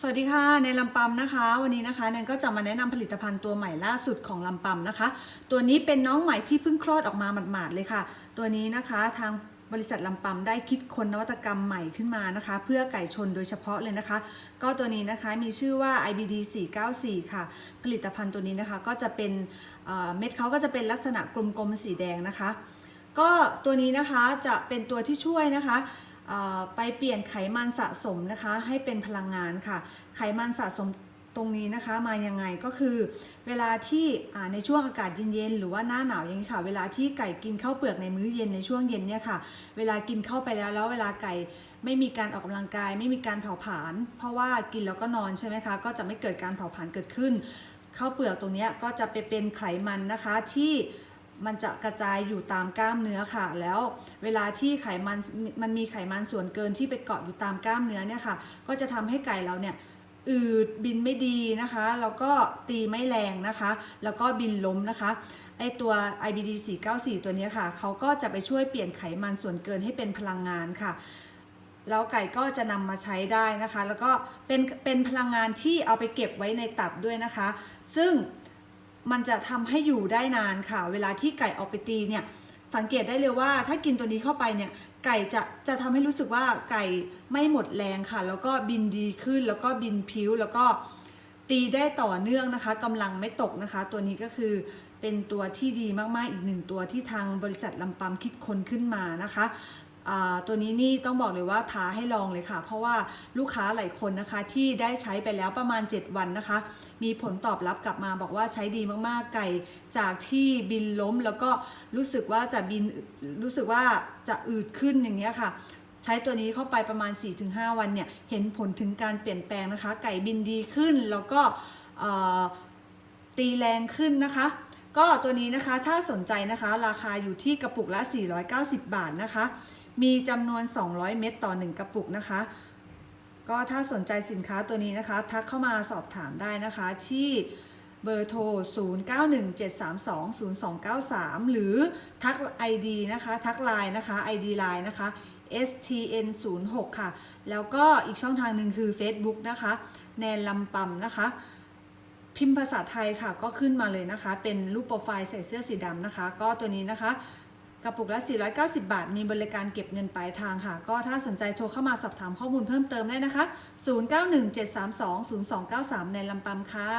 สวัสดีค่ะในลำปำนะคะ วันนี้นะคะแนนก็จะมาแนะนำผลิตภัณฑ์ตัวใหม่ล่าสุดของลำปำนะคะ ตัวนี้เป็นน้องใหม่ที่เพิ่งคลอดออกมาหมาดๆเลยค่ะ ตัวนี้นะคะทางบริษัทลำปำได้คิดคนนวัตกรรมใหม่ขึ้นมานะคะ เพื่อไก่ชนโดยเฉพาะเลยนะคะ ก็ตัวนี้นะคะมีชื่อว่า IBD 494 ค่ะ ผลิตภัณฑ์ตัวนี้นะคะก็จะเป็นเเม็ดเขาก็จะเป็นลักษณะกลมๆสีแดงนะคะ ก็ตัวนี้นะคะจะเป็นตัวที่ช่วยนะคะ ไปเปลี่ยนไขมันสะสมนะคะให้เป็นพลังงานค่ะ ไขมันสะสมตรงนี้นะคะมายังไงก็คือเวลาที่ในช่วงอากาศเย็นๆหรือว่าหน้าหนาวอย่างนี้ค่ะ เวลาที่ไก่กินข้าวเปลือกในมื้อเย็นในช่วงเย็นเนี่ยค่ะเวลากินเข้าไปแล้วแล้วเวลาไก่ไม่มีการออกกำลังกาย ไม่มีการเผาผลาญเพราะว่ากินแล้วก็นอนใช่ไหมคะก็จะไม่เกิดการเผาผลาญเกิดขึ้นข้าวเปลือกตรงนี้ก็จะไปเป็นไขมันนะคะที่ มันจะกระจายอยู่ตามกล้ามเนื้อค่ะ แล้วเวลาที่ไขมันมันมีไขมันส่วนเกินที่ไปเกาะอยู่ตามกล้ามเนื้อเนี่ยค่ะ ก็จะทำให้ไก่เราเนี่ยอืดบินไม่ดีนะคะแล้วก็ตีไม่แรงนะคะ แล้วก็บินล้มนะคะไอตัว IBD 494 ตัวนี้ค่ะเขาก็จะไปช่วยเปลี่ยนไขมันส่วนเกินให้เป็นพลังงานค่ะแล้วไก่ก็จะนำมาใช้ได้นะคะ แล้วก็เป็นเป็นพลังงานที่เอาไปเก็บไว้ในตับด้วยนะคะ ซึ่ง มันจะทำให้อยู่ได้นานค่ะ เวลาที่ไก่ออกไปตีเนี่ยสังเกตได้เลยว่าถ้ากินตัวนี้เข้าไปเนี่ยไก่จะจะทำให้รู้สึกว่าไก่ไม่หมดแรงค่ะ แล้วก็บินดีขึ้นแล้วก็บินพิ้วแล้วก็ตีได้ต่อเนื่องนะคะกำลังไม่ตกนะคะ ตัวนี้ก็คือเป็นตัวที่ดีมากๆอีกหนึ่งตัวที่ทางบริษัทลำปัมคิดค้นขึ้นมานะคะ ตัวนี้นี่ต้องบอกเลยว่าท้าให้ลองเลยค่ะ เพราะว่าลูกค้าหลายคนนะคะที่ได้ใช้ไปแล้วประมาณ 7 วันนะคะ มีผลตอบรับกลับมาบอกว่าใช้ดีมากๆไก่จากที่บินล้มแล้วก็รู้สึกว่าจะบินรู้สึกว่าจะอืดขึ้นอย่างเงี้ยค่ะใช้ตัวนี้เข้าไปประมาณ 4-5 วันเนี่ยเห็นผลถึงการเปลี่ยนแปลงนะคะ ไก่บินดีขึ้นแล้วก็ตีแรงขึ้นนะคะ ก็ตัวนี้นะคะถ้าสนใจนะคะ ราคาอยู่ที่กระปุกละ 490 บาทนะคะ มีจำนวน 200 เม็ดต่อ 1 กระปุกนะคะ ก็ถ้าสนใจสินค้าตัวนี้นะคะ ทักเข้ามาสอบถามได้นะคะที่เบอร์โทร 0917320293 หรือทัก ID นะคะ ทักไลน์นะคะ ID ไลน์นะคะ stn06 ค่ะ แล้วก็อีกช่องทางหนึ่งคือ Facebook นะคะ แนนลำปำนะคะ พิมพ์ภาษาไทยค่ะ ก็ขึ้นมาเลยนะคะ เป็นรูปโปรไฟล์ใส่เสื้อสีดำนะคะ ก็ตัวนี้นะคะ กระปุกละ 490 บาท มีบริการเก็บเงินปลายทางค่ะ ก็ถ้าสนใจโทรเข้ามาสอบถามข้อมูลเพิ่มเติมได้นะคะ 0917320293 ในลำปำค่ะ